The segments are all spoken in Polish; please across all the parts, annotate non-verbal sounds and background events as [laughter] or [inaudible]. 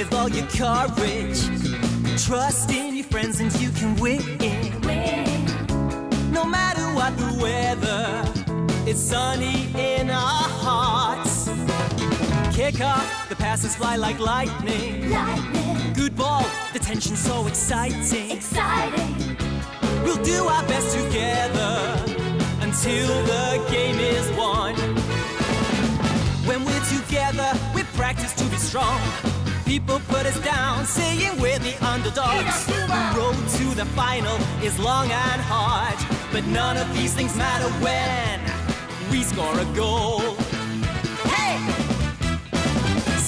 with all your courage. Trust in your friends and you can win. No matter what the weather, it's sunny in our hearts. Kick off, the passes fly like lightning. Lightning, Good ball, the tension's so exciting. exciting. We'll do our best together until the game is underdogs. The road to the final is long and hard, but none of these things matter when we score a goal. Hey!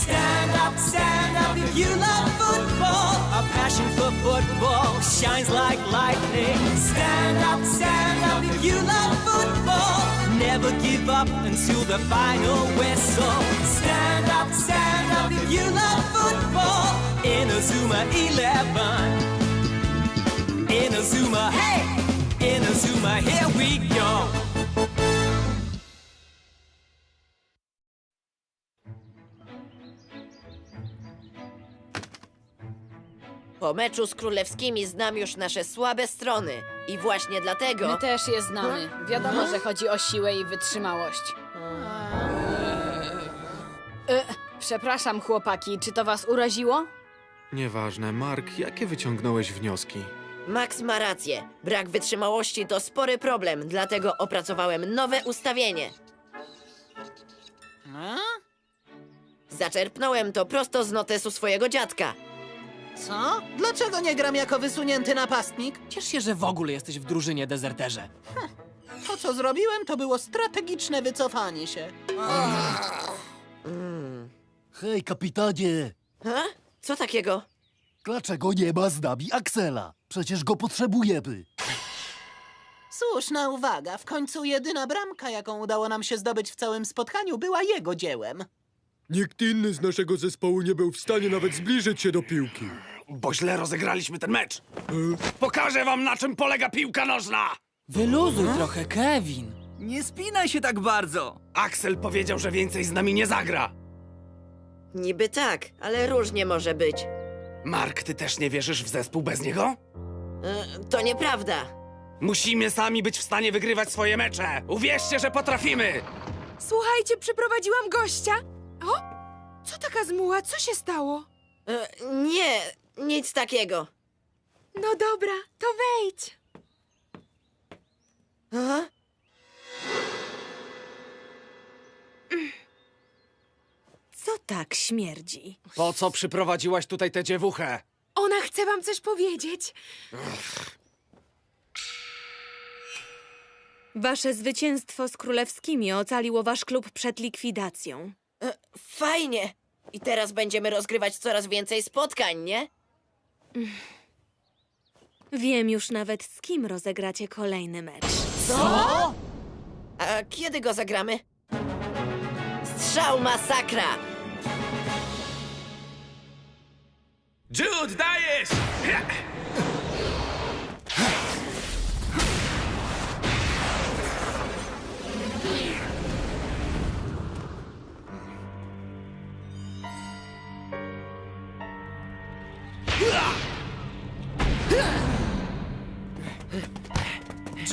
Stand up, stand up if you love football. Our passion for football shines like lightning. Stand up, stand up if you love football. Never give up until the final whistle. Stand up, stand up if you love football. In a Zuma 11. In a Zuma, hey! In a Zuma, here we go. Po meczu z królewskimi znam już nasze słabe strony. I właśnie dlatego. My też je znamy. Wiadomo, że chodzi o siłę i wytrzymałość. Przepraszam, chłopaki, czy to was uraziło? Nieważne, Mark, jakie wyciągnąłeś wnioski? Max ma rację. Brak wytrzymałości to spory problem, dlatego opracowałem nowe ustawienie. Zaczerpnąłem to prosto z notesu swojego dziadka. Co? Dlaczego nie gram jako wysunięty napastnik? Ciesz się, że w ogóle jesteś w drużynie dezerterze. To, co zrobiłem, to było strategiczne wycofanie się. Hej, kapitanie! Ha? Co takiego? Dlaczego nie ma z nami Aksela? Przecież go potrzebujemy. Słuszna uwaga. W końcu jedyna bramka, jaką udało nam się zdobyć w całym spotkaniu, była jego dziełem. Nikt inny z naszego zespołu nie był w stanie nawet zbliżyć się do piłki. Bo źle rozegraliśmy ten mecz. Pokażę wam, na czym polega piłka nożna! Wyluzuj trochę, Kevin. Nie spinaj się tak bardzo! Axel powiedział, że więcej z nami nie zagra. Niby tak, ale różnie może być. Mark, ty też nie wierzysz w zespół bez niego? E, to nieprawda. Musimy sami być w stanie wygrywać swoje mecze. Uwierzcie, że potrafimy! Słuchajcie, przyprowadziłam gościa. O, co taka zmuła? Co się stało? E, nie, nic takiego. No dobra, to wejdź. Aha. Co tak śmierdzi? Po co przyprowadziłaś tutaj tę dziewuchę? Ona chce wam coś powiedzieć. Wasze zwycięstwo z królewskimi ocaliło wasz klub przed likwidacją. E, fajnie. I teraz będziemy rozgrywać coraz więcej spotkań, nie? Wiem już nawet z kim rozegracie kolejny mecz. Co? A kiedy go zagramy? Strzał masakra! Jude, dajesz!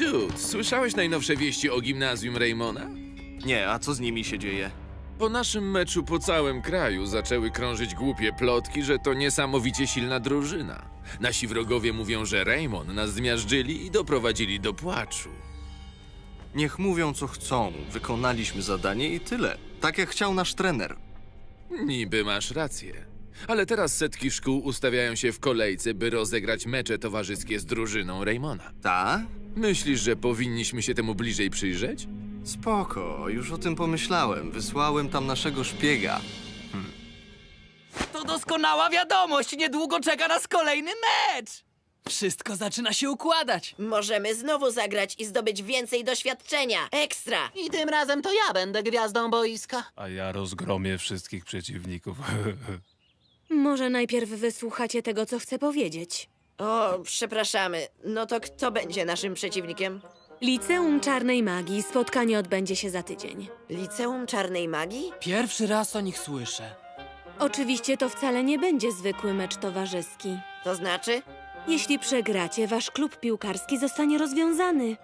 Jude, słyszałeś najnowsze wieści o gimnazjum Raymona? Nie, a co z nimi się dzieje? Po naszym meczu po całym kraju zaczęły krążyć głupie plotki, że to niesamowicie silna drużyna. Nasi wrogowie mówią, że Raymond nas zmiażdżyli i doprowadzili do płaczu. Niech mówią co chcą. Wykonaliśmy zadanie i tyle. Tak jak chciał nasz trener. Niby masz rację. Ale teraz setki szkół ustawiają się w kolejce, by rozegrać mecze towarzyskie z drużyną Raymona. Ta? Myślisz, że powinniśmy się temu bliżej przyjrzeć? Spoko, już o tym pomyślałem. Wysłałem tam naszego szpiega. To doskonała wiadomość! Niedługo czeka nas kolejny mecz! Wszystko zaczyna się układać. Możemy znowu zagrać i zdobyć więcej doświadczenia. Ekstra! I tym razem to ja będę gwiazdą boiska. A ja rozgromię wszystkich przeciwników. [laughs] Może najpierw wysłuchacie tego, co chcę powiedzieć. O, przepraszamy. No to kto będzie naszym przeciwnikiem? Liceum Czarnej Magii. Spotkanie odbędzie się za tydzień. Liceum Czarnej Magii? Pierwszy raz o nich słyszę. Oczywiście to wcale nie będzie zwykły mecz towarzyski. To znaczy? Jeśli przegracie, wasz klub piłkarski zostanie rozwiązany.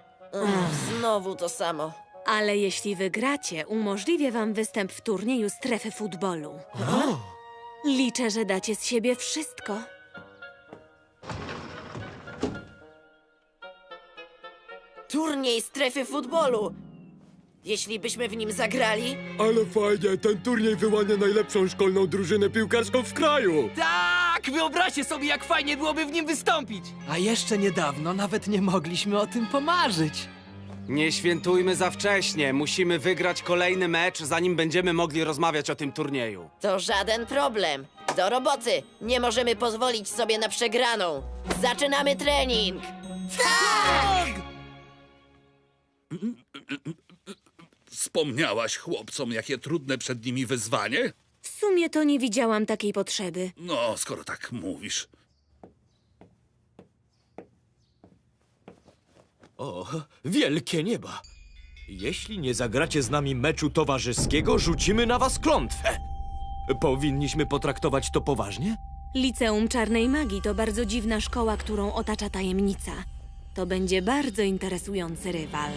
Znowu to samo. Ale jeśli wygracie, umożliwię wam występ w turnieju strefy futbolu. Liczę, że dacie z siebie wszystko. Turniej strefy futbolu. Jeśli byśmy w nim zagrali, Ale fajnie, ten turniej wyłania najlepszą szkolną drużynę piłkarską w kraju. Tak! Wyobraźcie sobie, jak fajnie byłoby w nim wystąpić! A jeszcze niedawno nawet nie mogliśmy o tym pomarzyć. Nie świętujmy za wcześnie. Musimy wygrać kolejny mecz, zanim będziemy mogli rozmawiać o tym turnieju. to żaden problem. Do roboty. Nie możemy pozwolić sobie na przegraną. Zaczynamy trening. Wspomniałaś chłopcom, jakie trudne przed nimi wyzwanie? W sumie to nie widziałam takiej potrzeby. No, skoro tak mówisz. O, wielkie nieba! Jeśli nie zagracie z nami meczu towarzyskiego, rzucimy na was klątwę. Powinniśmy potraktować to poważnie? Liceum Czarnej Magii to bardzo dziwna szkoła, którą otacza tajemnica. To będzie bardzo interesujący rywal.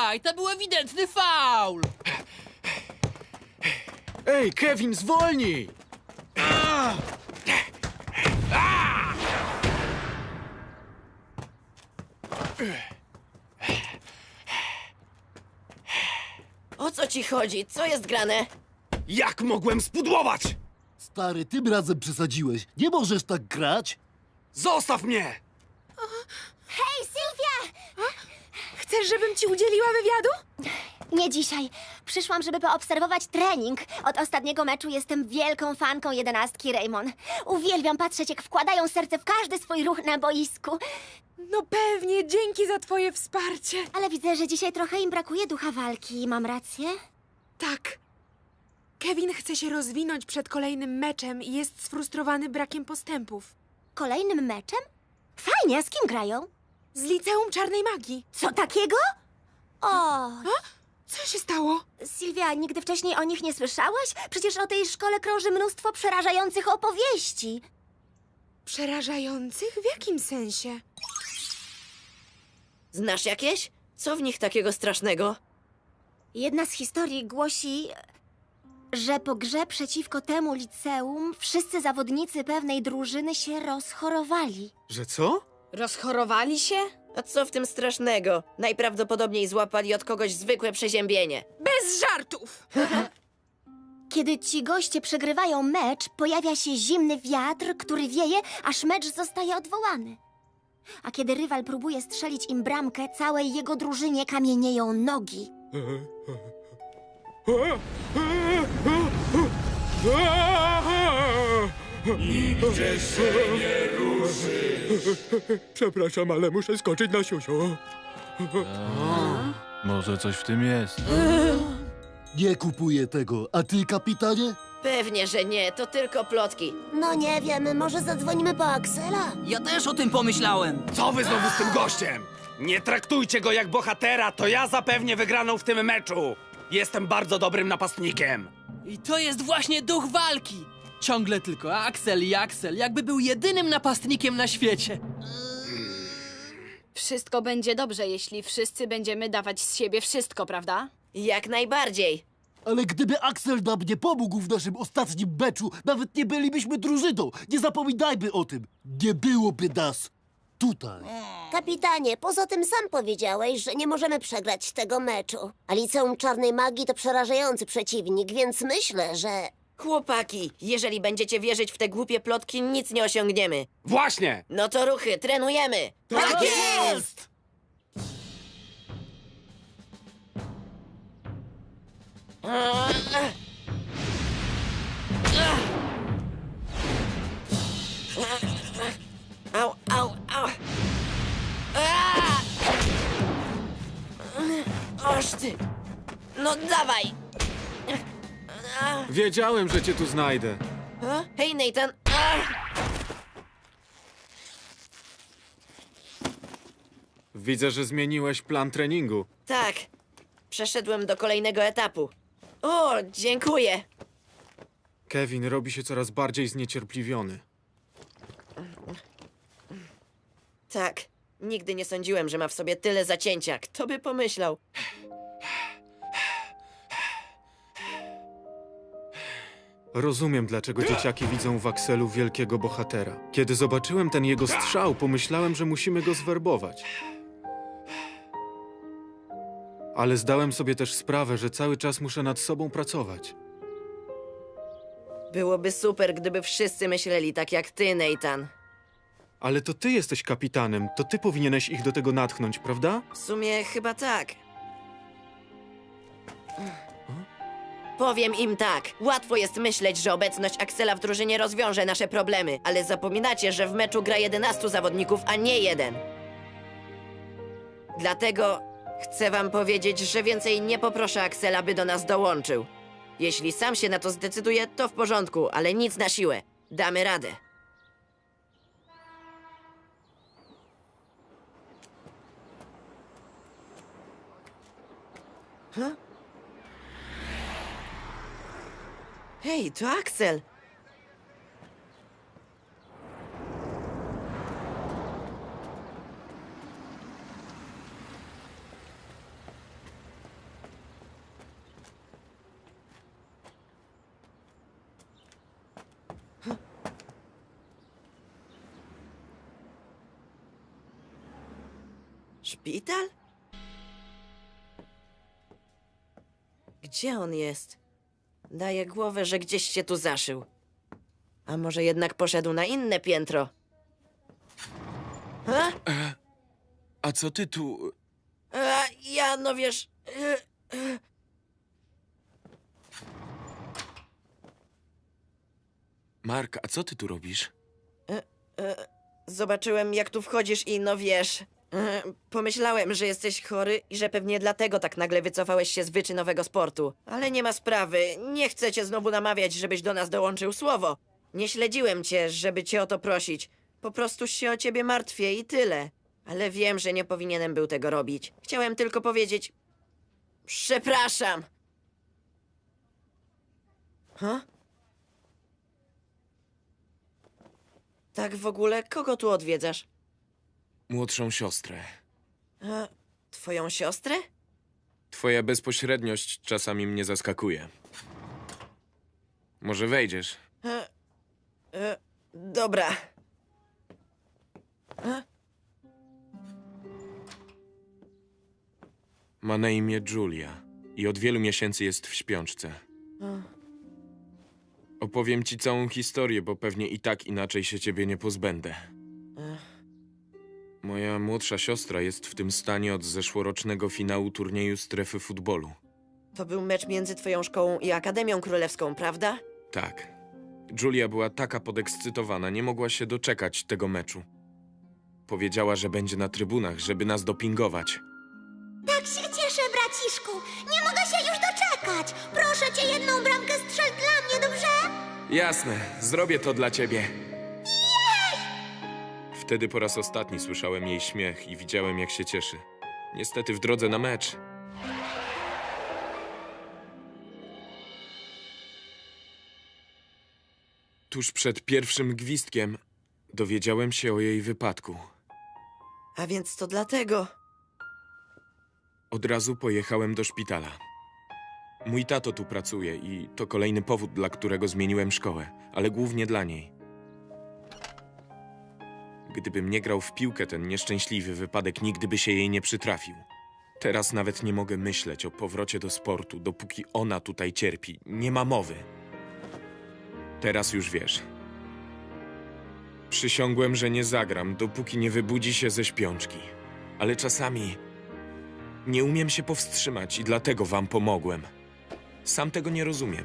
Dragonfly, to był ewidentny faul! Ej, Kevin, zwolnij! O co ci chodzi? Co jest grane? Jak mogłem spudłować? Stary, tym razem przesadziłeś. Nie możesz tak grać. Zostaw mnie! Hej, Sylwia! Chcesz, żebym ci udzieliła wywiadu? Nie dzisiaj. Przyszłam, żeby poobserwować trening. Od ostatniego meczu jestem wielką fanką jedenastki Raymond. Uwielbiam patrzeć, jak wkładają serce w każdy swój ruch na boisku. No pewnie, dzięki za twoje wsparcie. Ale widzę, że dzisiaj trochę im brakuje ducha walki. Mam rację? Tak. Kevin chce się rozwinąć przed kolejnym meczem i jest sfrustrowany brakiem postępów. Kolejnym meczem? Fajnie, a z kim grają? Z Liceum Czarnej Magii. Co takiego? O, Co się stało? Sylwia, nigdy wcześniej o nich nie słyszałaś? Przecież o tej szkole krąży mnóstwo przerażających opowieści. Przerażających? W jakim sensie? Znasz jakieś? Co w nich takiego strasznego? Jedna z historii głosi, że po grze przeciwko temu liceum wszyscy zawodnicy pewnej drużyny się rozchorowali. Że co? Rozchorowali się? A co w tym strasznego? Najprawdopodobniej złapali od kogoś zwykłe przeziębienie. Bez żartów! [laughs] Kiedy ci goście przegrywają mecz, pojawia się zimny wiatr, który wieje, aż mecz zostaje odwołany. A kiedy rywal próbuje strzelić im bramkę, całej jego drużynie kamienieją nogi. [laughs] Nigdzie się nie ruszy. Przepraszam, ale muszę skoczyć na siusio. Może coś w tym jest. Nie kupuję tego. A ty, kapitanie? Pewnie, że nie, to tylko plotki. No nie wiem, może zadzwonimy po Axela? Ja też o tym pomyślałem. Co wy znowu z tym gościem? Nie traktujcie go jak bohatera, to ja zapewnię wygraną w tym meczu. Jestem bardzo dobrym napastnikiem. I to jest właśnie duch walki. Ciągle tylko Axel i Axel, jakby był jedynym napastnikiem na świecie. Wszystko będzie dobrze, jeśli wszyscy będziemy dawać z siebie wszystko, prawda? Jak najbardziej. Ale gdyby Axel nam nie pomógł w naszym ostatnim meczu, nawet nie bylibyśmy drużyną. Nie zapominajmy o tym. Nie byłoby nas tutaj. Kapitanie, poza tym sam powiedziałeś, że nie możemy przegrać tego meczu. A Liceum Czarnej Magii to przerażający przeciwnik, więc myślę, że... Chłopaki, jeżeli będziecie wierzyć w te głupie plotki, nic nie osiągniemy. Właśnie! No to ruchy, trenujemy! Tak jest! Au, au, au! Oż ty! No dawaj! Wiedziałem, że cię tu znajdę. A? Hej, Nathan! Widzę, że zmieniłeś plan treningu. Tak, przeszedłem do kolejnego etapu. O, dziękuję. Kevin robi się coraz bardziej zniecierpliwiony. Tak, nigdy nie sądziłem, że ma w sobie tyle zacięcia. Kto by pomyślał? Rozumiem, dlaczego dzieciaki widzą w Akselu wielkiego bohatera. Kiedy zobaczyłem ten jego strzał, pomyślałem, że musimy go zwerbować. Ale zdałem sobie też sprawę, że cały czas muszę nad sobą pracować. Byłoby super, gdyby wszyscy myśleli tak jak ty, Nathan. Ale to ty jesteś kapitanem, to ty powinieneś ich do tego natchnąć, prawda? W sumie chyba tak. Powiem im tak. Łatwo jest myśleć, że obecność Axela w drużynie rozwiąże nasze problemy, ale zapominacie, że w meczu gra 11 zawodników, a nie jeden. Dlatego chcę wam powiedzieć, że więcej nie poproszę Axela, by do nas dołączył. Jeśli sam się na to zdecyduje, to w porządku, ale nic na siłę. Damy radę. Huh? Hej, to Axel! Szpital? Gdzie on jest? Daję głowę, że gdzieś się tu zaszył. A może jednak poszedł na inne piętro? A? A co ty tu... A, ja, no wiesz... e, e, Mark, a co ty tu robisz? e, Zobaczyłem, jak tu wchodzisz i no wiesz... e, Pomyślałem, że jesteś chory i że pewnie dlatego tak nagle wycofałeś się z wyczynowego sportu. Ale nie ma sprawy. Nie chcę cię znowu namawiać, żebyś do nas dołączył słowo. Nie śledziłem cię, żeby cię o to prosić. Po prostu się o ciebie martwię i tyle. Ale wiem, że nie powinienem był tego robić. Chciałem tylko powiedzieć... Przepraszam! Ha? Tak w ogóle, kogo tu odwiedzasz? Młodszą siostrę. Twoją siostrę? Twoja bezpośredniość czasami mnie zaskakuje. Może wejdziesz? E, e, dobra. E, Ma na imię Julia i od wielu miesięcy jest w śpiączce. e. Opowiem ci całą historię, bo pewnie i tak inaczej się ciebie nie pozbędę. Moja młodsza siostra jest w tym stanie od zeszłorocznego finału turnieju strefy futbolu. To był mecz między twoją szkołą i Akademią Królewską, prawda? Tak. Julia była taka podekscytowana, nie mogła się doczekać tego meczu. Powiedziała, że będzie na trybunach, żeby nas dopingować. Tak się cieszę, braciszku. Nie mogę się już doczekać. Proszę cię, jedną bramkę strzel dla mnie, dobrze? Jasne, zrobię to dla ciebie. Wtedy po raz ostatni słyszałem jej śmiech i widziałem, jak się cieszy. Niestety w drodze na mecz. Tuż przed pierwszym gwizdkiem dowiedziałem się o jej wypadku. A więc to dlatego. Od razu pojechałem do szpitala. Mój tato tu pracuje i to kolejny powód, dla którego zmieniłem szkołę, ale głównie dla niej. Gdybym nie grał w piłkę, ten nieszczęśliwy wypadek nigdy by się jej nie przytrafił. Teraz nawet nie mogę myśleć o powrocie do sportu, dopóki ona tutaj cierpi. Nie ma mowy. Teraz już wiesz. Przysiągłem, że nie zagram, dopóki nie wybudzi się ze śpiączki. Ale czasami nie umiem się powstrzymać i dlatego wam pomogłem. Sam tego nie rozumiem.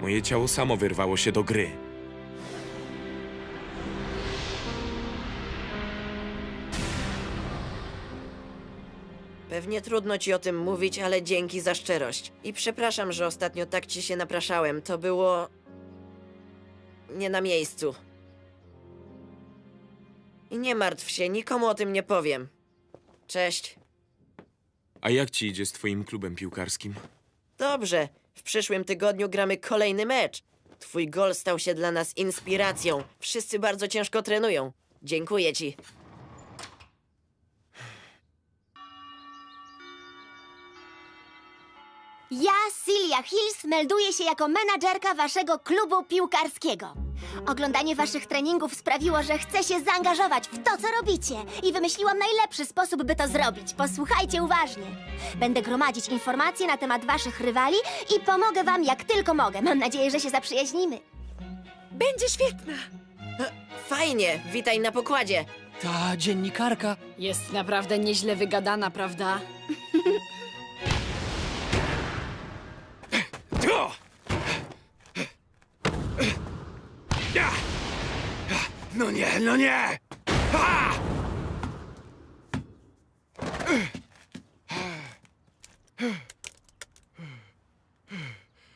Moje ciało samo wyrwało się do gry. Pewnie trudno ci o tym mówić, ale dzięki za szczerość. I przepraszam, że ostatnio tak ci się napraszałem. To było. nie na miejscu. I nie martw się, nikomu o tym nie powiem. Cześć. A jak ci idzie z twoim klubem piłkarskim? Dobrze, w przyszłym tygodniu gramy kolejny mecz. Twój gol stał się dla nas inspiracją. Wszyscy bardzo ciężko trenują. Dziękuję ci. Ja, Celia Hills, melduję się jako menadżerka waszego klubu piłkarskiego. Oglądanie waszych treningów sprawiło, że chcę się zaangażować w to, co robicie. I wymyśliłam najlepszy sposób, by to zrobić. Posłuchajcie uważnie. Będę gromadzić informacje na temat waszych rywali i pomogę wam jak tylko mogę. Mam nadzieję, że się zaprzyjaźnimy. Będzie świetna. Fajnie, witaj na pokładzie. Ta dziennikarka. Jest naprawdę nieźle wygadana, prawda? [laughs] No nie, no nie! Ha!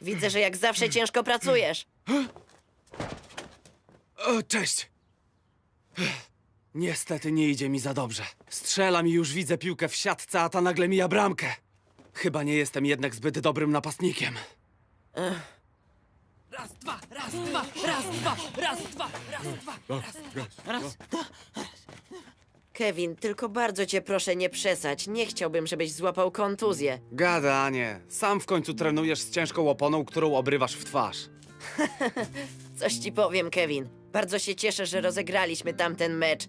Widzę, że jak zawsze ciężko pracujesz. O, cześć! Niestety nie idzie mi za dobrze. Strzelam i już widzę piłkę w siatce, a ta nagle mija bramkę. Chyba nie jestem jednak zbyt dobrym napastnikiem. Raz, dwa, raz, dwa, raz, dwa, raz, dwa, raz, dwa, raz, raz. Kevin, tylko bardzo cię proszę nie przesać. Nie chciałbym, żebyś złapał kontuzję. Gadanie. Sam w końcu trenujesz z ciężką oponą, którą obrywasz w twarz. [laughs] Coś ci powiem, Kevin. Bardzo się cieszę, że rozegraliśmy tamten mecz.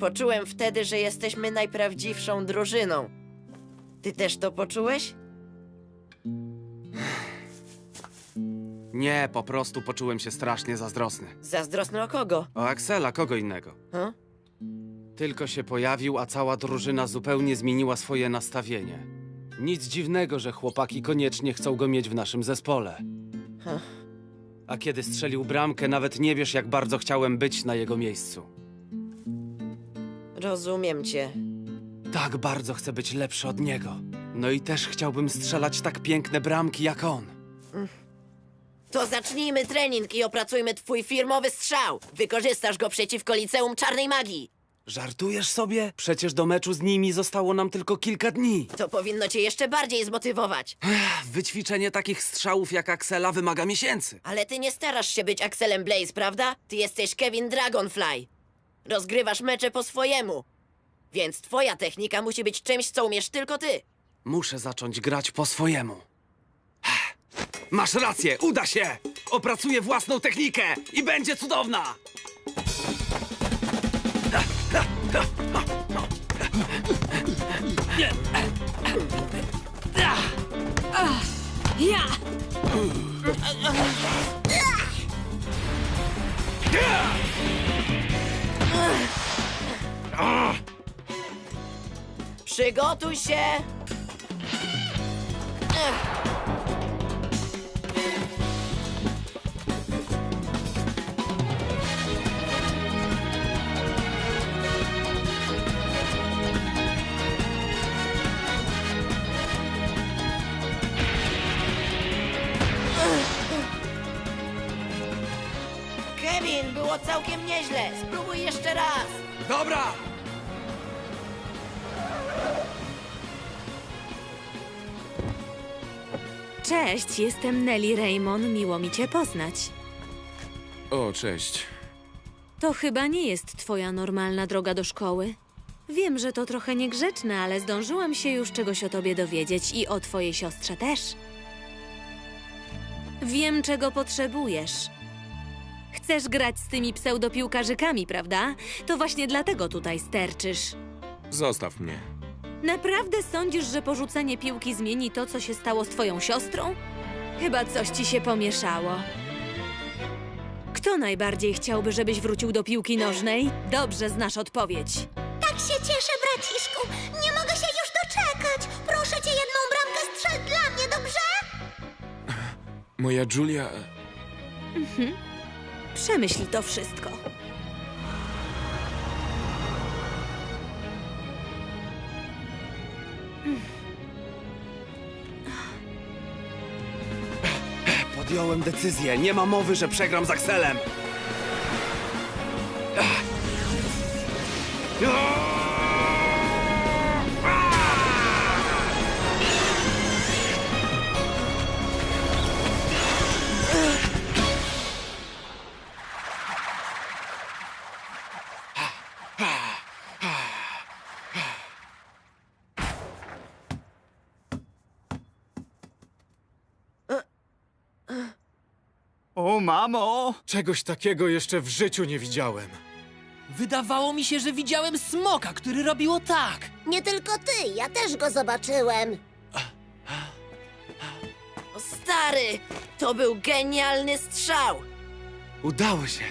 Poczułem wtedy, że jesteśmy najprawdziwszą drużyną. Ty też to poczułeś? Nie, po prostu poczułem się strasznie zazdrosny. Zazdrosny o kogo? O Axela, kogo innego. Huh? Tylko się pojawił, a cała drużyna zupełnie zmieniła swoje nastawienie. Nic dziwnego, że chłopaki koniecznie chcą go mieć w naszym zespole. Huh. A kiedy strzelił bramkę, nawet nie wiesz, jak bardzo chciałem być na jego miejscu. Rozumiem cię. Tak bardzo chcę być lepszy od niego. No i też chciałbym strzelać tak piękne bramki jak on. To zacznijmy trening i opracujmy twój firmowy strzał. Wykorzystasz go przeciwko liceum czarnej magii. Żartujesz sobie? Przecież do meczu z nimi zostało nam tylko kilka dni. To powinno cię jeszcze bardziej zmotywować. Wyćwiczenie takich strzałów jak Axela wymaga miesięcy. Ale ty nie starasz się być Axelem Blaze, prawda? Ty jesteś Kevin Dragonfly. Rozgrywasz mecze po swojemu. Więc twoja technika musi być czymś, co umiesz tylko ty. Muszę zacząć grać po swojemu. Masz rację, uda się! Opracuję własną technikę i będzie cudowna! Ja! Przygotuj się! Jeszcze raz. Dobra! Cześć, jestem Nelly Raymond, miło mi cię poznać. O, cześć. To chyba nie jest twoja normalna droga do szkoły. Wiem, że to trochę niegrzeczne, ale zdążyłam się już czegoś o tobie dowiedzieć i o twojej siostrze też. Wiem, czego potrzebujesz. Chcesz grać z tymi pseudopiłkarzykami, prawda? To właśnie dlatego tutaj sterczysz. Zostaw mnie. Naprawdę sądzisz, że porzucenie piłki zmieni to, co się stało z twoją siostrą? Chyba coś ci się pomieszało. Kto najbardziej chciałby, żebyś wrócił do piłki nożnej? Dobrze znasz odpowiedź. Tak się cieszę, braciszku. Nie mogę się już doczekać. Proszę cię, jedną bramkę strzel dla mnie, dobrze? Moja Julia... Mhm. Przemyśl to wszystko. Podjąłem decyzję. Nie ma mowy, że przegram z Akselem. Ach. Ach. O, mamo! Czegoś takiego jeszcze w życiu nie widziałem. Wydawało mi się, że widziałem smoka, który robiło tak. Nie tylko ty, ja też go zobaczyłem. O, Stary, to był genialny strzał! Udało się.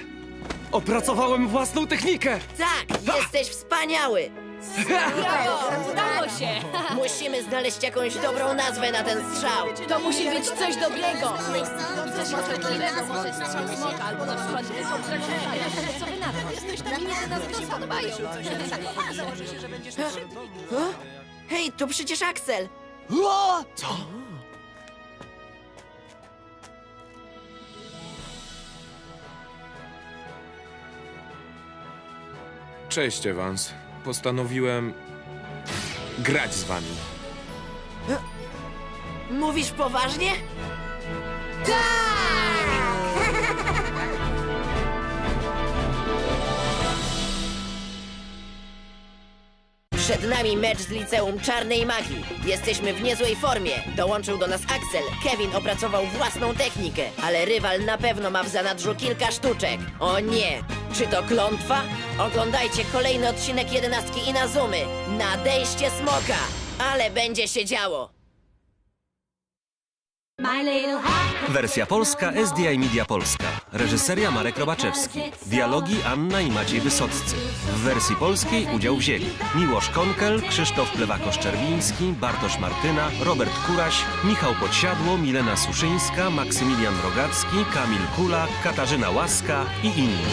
Opracowałem własną technikę. Tak, jesteś wspaniały! Brawo! Udało się! Musimy znaleźć jakąś dobrą nazwę na ten strzał. To musi być coś dobrego. Coś możliwego, może strzał smoka, albo na przykład Co wy na to? Mnie te nazwy się podobają. Hej, to przecież Axel! Co? Cześć, Evans. Postanowiłem grać z wami. Mówisz poważnie? Przed nami mecz z Liceum Czarnej Magii. Jesteśmy w niezłej formie. Dołączył do nas Axel. Kevin opracował własną technikę, ale rywal na pewno ma w zanadrzu kilka sztuczek. O nie! Czy to klątwa? Oglądajcie kolejny odcinek jedenastki Inazumy. Nadejście smoka! Ale będzie się działo. Wersja polska SDI Media Polska. Reżyseria Marek Robaczewski. Dialogi Anna i Maciej Wysoccy. W wersji polskiej udział wzięli Miłosz Konkel, Krzysztof Plewakosz-Czerwiński, Bartosz Martyna, Robert Kuraś, Michał Podsiadło, Milena Suszyńska, Maksymilian Rogacki, Kamil Kula, Katarzyna Łaska i inni.